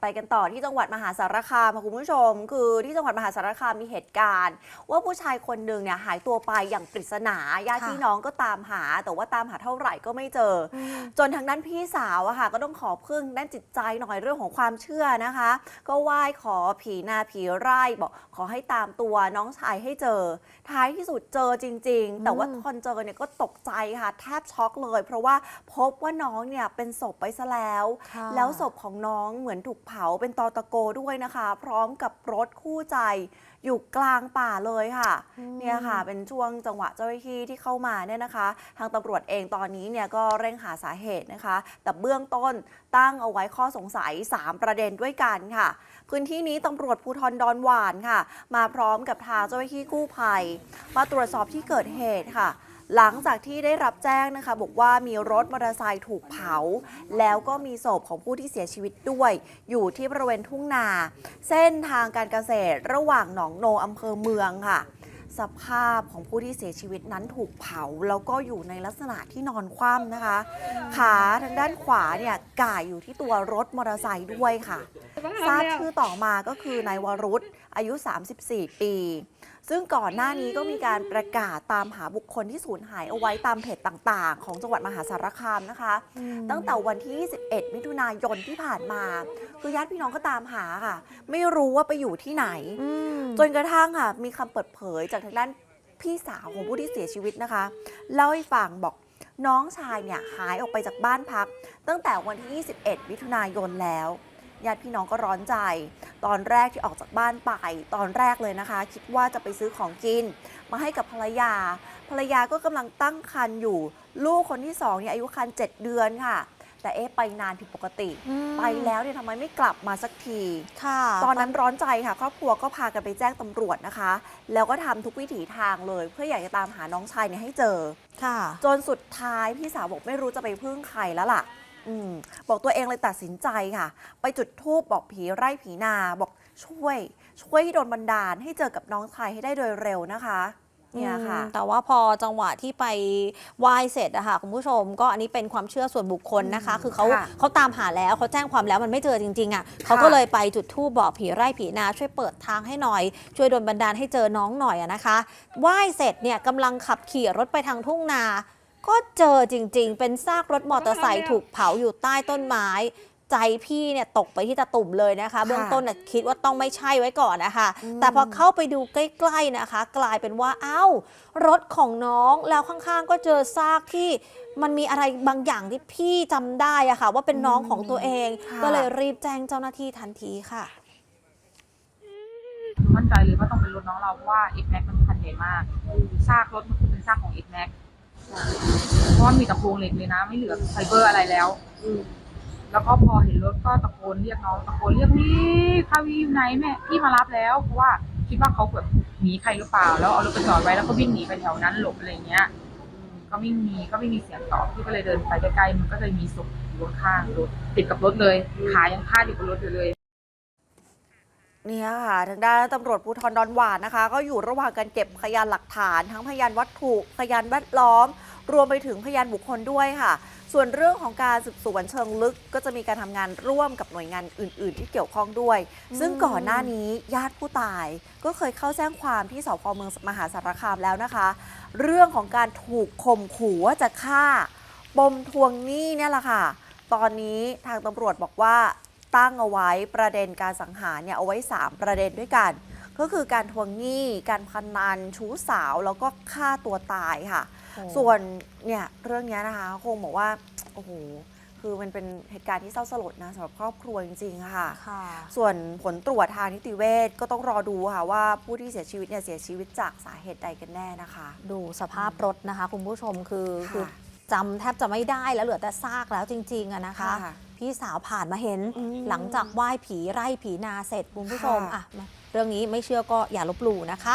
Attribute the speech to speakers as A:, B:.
A: ไปกันต่อที่จังหวัดมหาสารคามค่ะคุณผู้ชม คือที่จังหวัดมหาสารคามมีเหตุการณ์ ว่าผู้ชายคนหนึ่งเนี่ยหายตัวไปอย่างปริศนาญาติ
B: ค่ะ
A: พี่น้องก็ตามหา แต่ว่าตามหาเท่าไหร่ก็ไม่เจออจนทางด้านพี่สาวอะค่ะก็ต้องขอพึ่งด้านจิตใจหน่อยเรื่องของความเชื่อนะคะ ก็ไหว้ขอผีนาผีไร่บอกขอให้ตามตัวน้องชายให้เจอ ท้ายที่สุดเจอจริง ๆ แต่ว่า
B: อืม
A: ตอนเจอเนี่ยก็ตกใจค่ะแทบช็อกเลย เพราะว่าพบว่าน้องเนี่ยเป็นศพไปซะแล้ว
B: ค่ะ
A: แล้วศพของน้องเหมือนถูกเผาเป็นตอตะโกด้วยนะคะ พร้อมกับรถคู่ใจอยู่กลางป่าเลยค่ะ
B: อืม
A: เนี่ยค่ะ เป็นช่วงจังหวะเจ้าหน้าที่ที่เข้ามาเนี่ยนะคะ ทางตำรวจเองตอนนี้เนี่ยก็เร่งหาสาเหตุนะคะ แต่เบื้องต้นตั้งเอาไว้ข้อสงสัย 3 ประเด็นด้วยกันค่ะ พื้นที่นี้ตำรวจภูธรดอนหวานค่ะ มาพร้อมกับทางเจ้าหน้าที่กู้ภัย มาตรวจสอบที่เกิดเหตุค่ะ หลังจากที่ได้รับแจ้งนะคะ บอกว่ามีรถมอเตอร์ไซค์ถูกเผา แล้วก็มีศพของผู้ที่เสียชีวิตด้วย อยู่ที่บริเวณทุ่งนา เส้นทางการเกษตรระหว่างหนองโนอำเภอเมืองค่ะ สภาพของผู้ที่เสียชีวิตนั้นถูกเผา แล้วก็อยู่ในลักษณะที่นอนคว่ำนะคะ ขาทางด้านขวาเนี่ยก่ายอยู่ที่ตัวรถมอเตอร์ไซค์ด้วยค่ะ ทราบชื่อต่อมาก็คือนายวรุษอายุ 34 ปี ซึ่งก่อนหน้านี้ก็มีการประกาศตามหาบุคคลที่สูญหายเอาไว้ตามเพจต่างๆ ของจังหวัดมหาสารคามนะคะ ตั้งแต่วันที่21มิถุนายนที่ผ่านมา คือญาติพี่น้องก็ตามหาค่ะ ไม่รู้ว่าไปอยู่ที่ไหน
B: อืม
A: จนกระทั่งค่ะ มีคำเปิดเผยจากทางด้านพี่สาวของผู้ที่เสียชีวิตนะคะ เล่าให้ฟังบอกน้องชายเนี่ยหายออกไปจากบ้านพัก ตั้งแต่วันที่ 21 มิถุนายนแล้ว ญาติพี่น้องก็ร้อนใจ ตอนแรกที่ออกจากบ้านไป ตอนแรกเลยนะคะ คิดว่าจะไปซื้อของกิน มาให้กับภรรยา ภรรยาก็กำลังตั้งครรภ์อยู่ ลูกคนที่สองเนี่ยอายุครรภ์7เดือนค่ะ แต่เอ๊ะไปนานผิดปกติ
B: อืม
A: ไปแล้วเนี่ยทำไมไม่กลับมาสักที
B: ค่ะ
A: ตอนนั้นร้อนใจค่ะ ครอบครัวก็พากันไปแจ้งตำรวจนะคะ แล้วก็ทำทุกวิถีทางเลย เพื่ออยากจะตามหาน้องชายเนี่ยให้เจอ
B: ค่ะ
A: จนสุดท้ายพี่สาวบอกไม่รู้จะไปพึ่งใครแล้วล่ะ อืมบอกตัวเองเลยตัดสินใจค่ะ ไปจุดธูปบอกผีไร่ผีนาบอกช่วย ช่วยให้โดนบันดาลให้เจอกับน้องชายให้ได้โดยเร็วนะคะ เนี่ยค่ะ
B: อืมแต่ว่าพอจังหวะที่ไปไหว้เสร็จอะค่ะคุณผู้ชม ก็อันนี้เป็นความเชื่อส่วนบุคคลนะคะ
A: อืม
B: คือเขา
A: ค่ะ
B: เขาตามหาแล้วเขาแจ้งความแล้วมันไม่เจอจริงๆอะเขาก็เลยไปจุดธูปบอกผีไร่ผีนาช่วยเปิดทางให้หน่อย ช่วยดลบันดาลให้เจอน้องหน่อยอะนะคะไหว้เสร็จเนี่ยกำลังขับขี่รถไปทางทุ่งนา ก็เจอจริงๆ เป็นซากรถมอเตอร์ไซค์ถูกเผาอยู่ใต้ต้นไม้ ใจพี่เนี่ยตกไปที่ตะตุ่มเลยนะคะ เบื้องต้นน่ะคิดว่าต้องไม่ใช่ไว้ก่อนนะคะ
A: อืม
B: แต่พอเข้าไปดูใกล้ๆนะคะ กลายเป็นว่าอ้าวรถของน้องแล้วข้างๆ ก็เจอซากที่มันมีอะไรบางอย่างที่พี่จำได้อะค่ะ ว่าเป็นน้องของตัวเอง
A: ค่ะ
B: ก็เลยรีบแจ้งเจ้าหน้าที่ทันทีค่ะ
C: มั่นใจเลยว่าต้องเป็นรถน้องเราเพราะว่า X Max มันคันใหญ่มากซากรถมันคือเป็นซากของ X Max เพราะว่ามีแต่โครงเหล็กเลยนะ ไม่เหลือไฟเบอร์อะไรแล้วแล้วก็พอเห็นรถก็ตะโกนเรียกน้องตะโกนเรียกพี่พาวีอยู่ไหนแม่พี่มารับแล้วเพราะว่าคิดว่าเขาแบบหนีใครหรือเปล่า แล้วเอารถไปจอดไว้แล้วก็วิ่งหนีไปแถวนั้นหลบอะไรเงี้ยอืมก็ไม่มีก็ไม่มีเสียงตอบพี่ก็เลยเดินไปใกล้ๆมันก็เลยมีศพอยู่ข้างๆรถติดกับรถเลย ขายังพาดอยู่บนรถอยู่เลย
A: เนี่ยค่ะทางด้านตำรวจภูธรดอนหวานนะคะ ก็อยู่ระหว่างการเก็บพยานหลักฐานทั้งพยานวัตถุพยานแวดล้อม รวมไปถึงพยานบุคคลด้วยค่ะ ส่วนเรื่องของการสืบสวนเชิงลึก ก็จะมีการทำงานร่วมกับหน่วยงานอื่น ๆ ที่เกี่ยวข้องด้วย ซึ่งก่อนหน้านี้ญาติผู้ตาย ก็เคยเข้าแจ้งความที่สพเมืองมหาสารคามแล้วนะคะ เรื่องของการถูกข่มขู่ว่าจะฆ่า ปมทวงหนี้เนี่ยแหละค่ะ ตอนนี้ทางตำรวจบอกว่า ตั้งเอาไว้ประเด็นการสังหารเนี่ยเอาไว้ 3 ประเด็นด้วยกัน ก็คือการทวงหนี้ การพนัน ชู้สาว แล้วก็ฆ่าตัวตายค่ะ
B: โอ้
A: ส่วนเนี่ยเรื่องเนี้ยนะคะคงบอกว่าโอ้โหคือมันเป็นเหตุการณ์ที่เศร้าสลดนะสำหรับครอบครัวจริงๆค่ะ
B: ค่ะ
A: ส่วนผลตรวจทางนิติเวชก็ต้องรอดูค่ะว่าผู้ที่เสียชีวิตเนี่ยเสียชีวิตจากสาเหตุใดกันแน่นะคะ
B: ดูสภาพรถนะคะ คุณผู้ชมคือ
A: ค่ะ
B: คือ จำแทบจะไม่ได้แล้วเหลือแต่ซากแล้วจริงๆอะนะคะ
A: ค่ะ
B: พี่สาวผ่านมาเห็น
A: อืม
B: หลังจากไหว้ผีไร่ผีนาเสร็จคุณผู้ชม
A: ค่ะ
B: อะมาเรื่องนี้ไม่เชื่อก็อย่าลบหลู่นะคะ